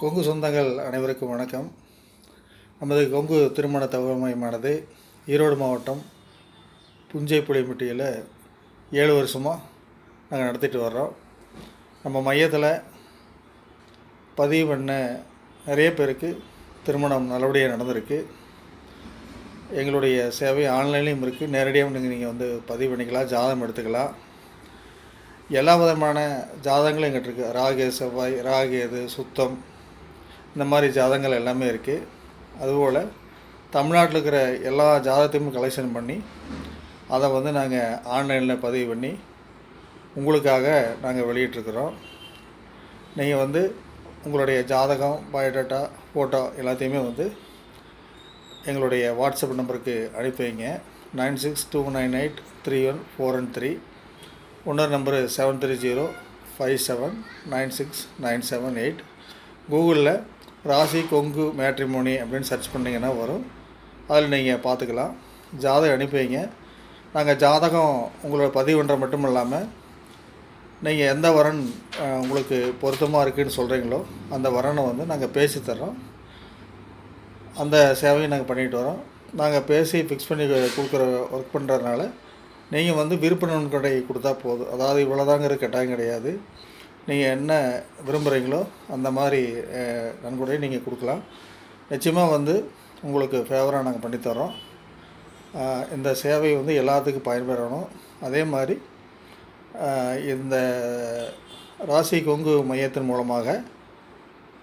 கொங்கு சொந்தங்கள் அனைவருக்கும் வணக்கம். நமது கொங்கு திருமண தகவல் மையமானது ஈரோடு மாவட்டம் புஞ்சை புளியம்பட்டியில் ஏழு வருஷமாக நாங்கள் நடத்திட்டு வர்றோம். நம்ம மையத்தில் பதிவு பண்ண நிறைய பேருக்கு திருமணம் நல்லபடியாக நடந்திருக்கு. எங்களுடைய சேவை ஆன்லைன்லேயும் இருக்குது நேரடியாக நீங்கள் நீங்கள் வந்து பதிவு பண்ணிக்கலாம் ஜாதகம் எடுத்துக்கலாம். எல்லா விதமான ஜாதகங்களும் எங்கிட்ட இருக்குது ராகு செவ்வாய் ராகு எது சுத்தம் இந்த மாதிரி ஜாதகங்கள் எல்லாமே இருக்குது அதுபோல் தமிழ்நாட்டில் இருக்கிற எல்லா ஜாதகத்தையும் கலெக்ஷன் பண்ணி அதை வந்து நாங்கள் ஆன்லைனில் பதிவு பண்ணி உங்களுக்காக நாங்கள் வெளியிட்ருக்குறோம் நீங்கள் வந்து உங்களுடைய ஜாதகம் பயோடேட்டா ஃபோட்டோ எல்லாத்தையுமே வந்து எங்களுடைய வாட்ஸ்அப் நம்பருக்கு அனுப்பி வைங்க. Nine six two nine eight three one four one three இன்னொரு number seven three zero five seven nine six nine seven eight கூகுளில் ராசி கொங்கு மேட்ரிமோனி அப்படின்னு சர்ச் பண்ணிங்கன்னா வரும். அதில் நீங்கள் பார்த்துக்கலாம். ஜாதகம் அனுப்பி வைங்க. நாங்கள் ஜாதகம் உங்களோட பதிவு பண்ணுற மட்டும் இல்லாமல் நீங்கள் எந்த வரன் உங்களுக்கு பொருத்தமாக இருக்குதுன்னு சொல்கிறீங்களோ அந்த வரனை வந்து நாங்கள் பேசி தர்றோம். அந்த சேவையை நாங்கள் பண்ணிட்டு வரோம் நாங்கள் பேசி ஃபிக்ஸ் பண்ணி கொடுக்குற ஒர்க் பண்ணுறதுனால நீங்கள் வந்து விருப்ப நன்கொடை கொடுத்தா போதும். அதாவது இவ்வளோதாங்கிற கட்டாயம் கிடையாது. நீங்கள் என்ன விரும்புகிறீங்களோ அந்த மாதிரி நன்கொடையை நீங்கள் கொடுக்கலாம். நிச்சயமாக வந்து உங்களுக்கு ஃபேவராக நாங்கள் பண்ணித்தரோம் இந்த சேவை வந்து எல்லாத்துக்கும் பயன்பெறணும். அதே மாதிரி இந்த ராசி கொங்கு மையத்தின் மூலமாக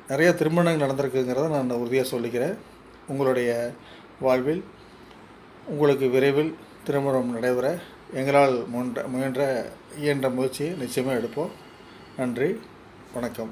நிறைய திருமணங்கள் நடந்திருக்குங்கிறத நான் உறுதியாக சொல்லிக்கிறேன். உங்களுடைய வாழ்வில் உங்களுக்கு விரைவில் திருமணம் நடைபெற எங்களால் முன்ற முயன்ற இயன்ற முயற்சியை நிச்சயமாக எடுப்போம். நன்றி வணக்கம்.